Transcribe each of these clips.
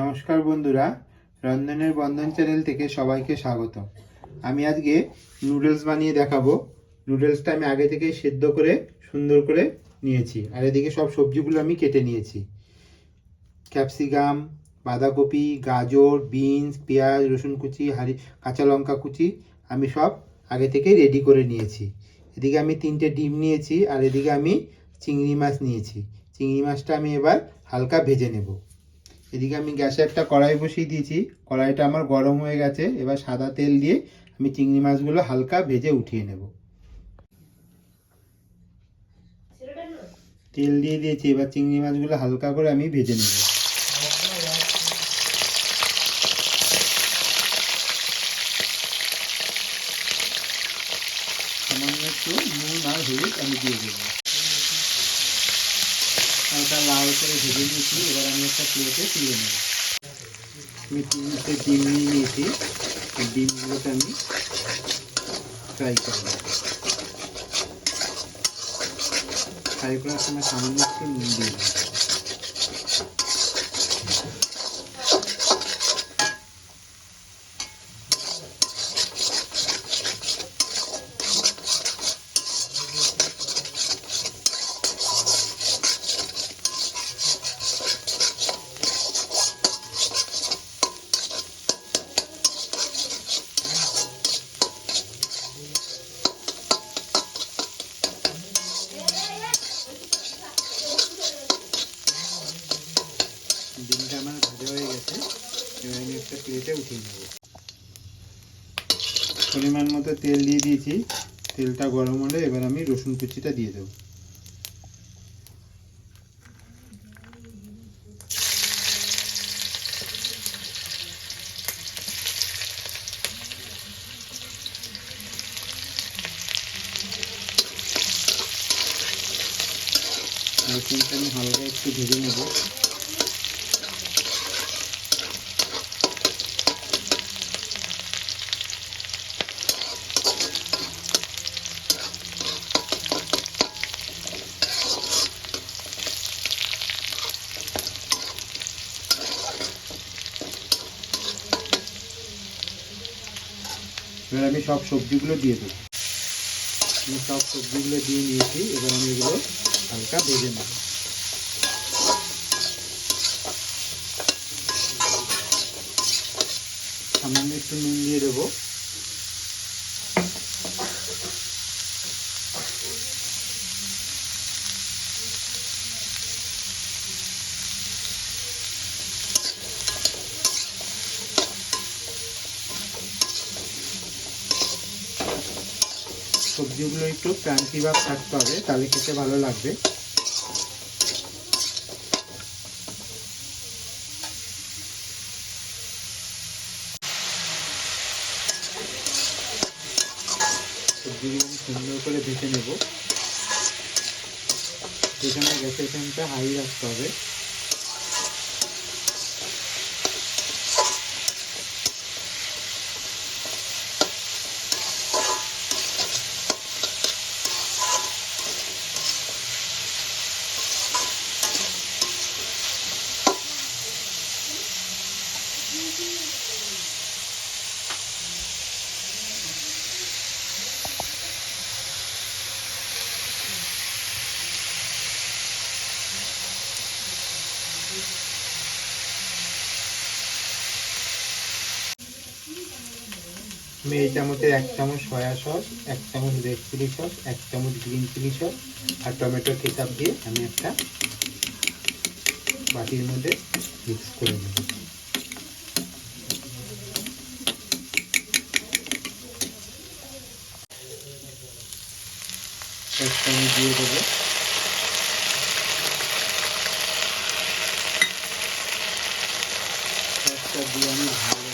নমস্কার বন্ধুরা, রন্ধনের বন্ধন চ্যানেল থেকে সবাইকে স্বাগত। আমি আজকে নুডলস বানিয়ে দেখাবো। নুডলসটা আমি আগে থেকে সেদ্ধ করে, সুন্দর করে নিয়েছি। আর এদিকে সব সবজিগুলো আমি কেটে নিয়েছি। ক্যাপসিকাম, বাঁধাকপি, গাজর, বিনস, পেঁয়াজ, রসুন কুচি, হারি, কাঁচা লঙ্কা কুচি আমি সব আগে থেকে রেডি করে নিয়েছি। এদিকে আমি তিনটে ডিম নিয়েছি, আর এদিকে আমি চিংড়ি মাছ নিয়েছি। চিংড়ি মাছটা আমি এবার হালকা ভেজে নেব। এদিকে আমি গ্যাসে একটা কড়াই বসিয়ে দিয়েছি। কড়াইটা আমার গরম হয়ে গেছে। এবার সাদা তেল দিয়ে আমি চিংড়ি মাছগুলো হালকা ভেজে উঠিয়ে নেব। তেল দিয়ে দিয়েছি। এবার চিংড়ি মাছগুলো হালকা করে আমি ভেজে নেব। নুন আর আমি দিয়ে দেবো। হালকা লাল করে ভেজে নিয়েছি, এবার আমি একটা প্লেটে তুলে নেব। আমি তিনটে ডিম নিয়ে নিয়েছি ডিমগুলোকে আমি ফ্রাই করব ফ্রাই করার সময় সামান্য একটু নুন দিয়ে ডিমটা আমার ভাজা হয়ে গেছে, এবার আমি একটা প্লেটে উঠিয়ে নেব। পরিমাণ মতো তেল দিয়ে দিয়েছি, তেলটা গরম হলে এবার আমি রসুন কুচিটা দিয়ে দেবো। রসুনটা আমি হালকা একটু ভেজে নেব। এবার আমি সব সবজিগুলো দিয়ে দেবো। আমি সব সবজিগুলো দিয়ে নিয়েছি, এবার আমি এগুলো হালকা ভেজে নেব। সামান্য একটু নুন দিয়ে দেবো। সবজিগুলো একটু ক্রান্তি ভাব থাকতে হবে তাহলে খেতে ভালো লাগবে। সবজিগুলো সুন্দর করে ভেজে নেব। সেখানে গ্যাসের ফ্লেমটা হাই রাখতে হবে। এই চামচের এক চামচ সয়া সস, এক চামচ রেড চিলি সস এক চামচ গ্রিন চিলি সস আর টমেটো কেচাপ দিয়ে আমি একটা বাটির মধ্যে মিক্স করে নেব। দিয়ে দেবো। দিয়ে আমি ভালো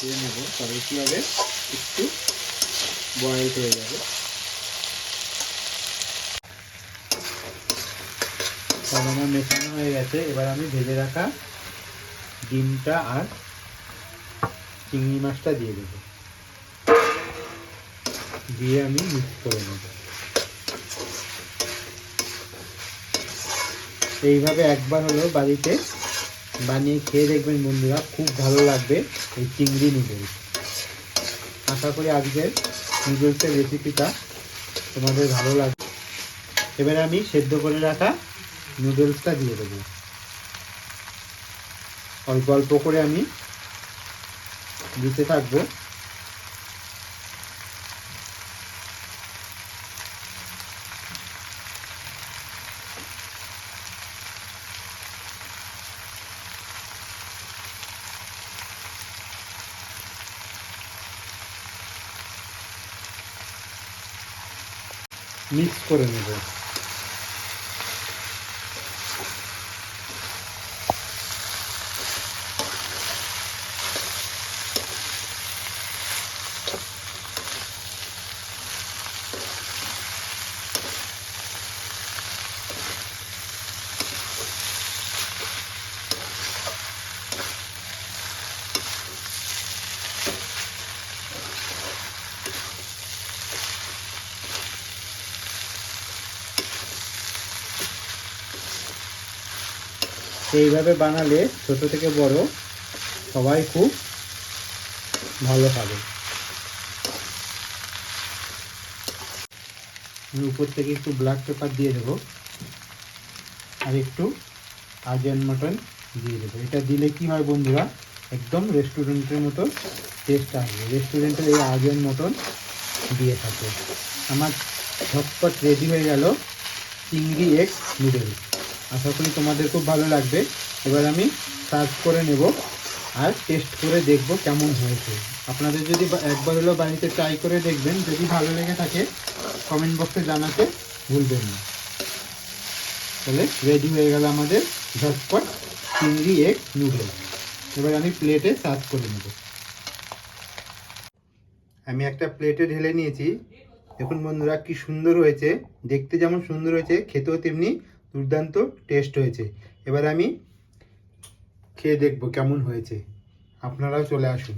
দিয়ে নেব, তবে কী হবে? একটু বয়েল হয়ে যাবে। সব আমার মেশানো হয়ে গেছে। এবার আমি ভেজে রাখা ডিমটা আর চিংড়ি মাছটা দিয়ে দেবো। দিয়ে আমি মিক্স করে নেব। এইভাবে একবার হলো বাড়িতে বানিয়ে খেয়ে দেখবেন বন্ধুরা, খুব ভালো লাগবে এই চিংড়ি নুডলস আশা করি আজকের নুডলসের রেসিপিটা তোমাদের ভালো লাগবে। এবার আমি সেদ্ধ করে রাখা নুডলসটা দিয়ে দেবো। অল্প অল্প করে আমি দিতে থাকব। মিক্স করে নেব এইভাবে বানালে ছোট থেকে বড় সবাই খুব ভালো খাবে। আমি উপর থেকে একটু ব্ল্যাক পেপার দিয়ে দেবো। আর একটু আজিয়ান মটন দিয়ে দেবো। এটা দিলে কি হয় বন্ধুরা, একদম রেস্টুরেন্টের মতো টেস্ট আসবে। রেস্টুরেন্টের এই আজিয়ান মটন দিয়ে থাকে। আমার ঝটপট রেডি হয়ে গেল চিংড়ি এগ নুডলস আশা করি তোমাদের খুব ভালো লাগবে। এবার আমি সার্ভ করে নেব আর টেস্ট করে দেখব কেমন হয়েছে। আপনাদের যদি একবার হলো বাড়িতে ট্রাই করে দেখবেন, যদি ভালো লেগে থাকে কমেন্ট বক্সে জানাতে ভুলবেন না। তাহলে রেডি হয়ে গেল আমাদের ঝটপট চিংড়ি এগ নুডলস এবার আমি প্লেটে সার্ভ করে নেব। আমি একটা প্লেটে ঢেলে নিয়েছি। দেখুন বন্ধুরা, কি সুন্দর হয়েছে। দেখতে যেমন সুন্দর হয়েছে, খেতেও তেমনি দুর্দান্ত টেস্ট হয়েছে। এবার আমি খেয়ে দেখব কেমন হয়েছে। আপনারাও চলে আসুন।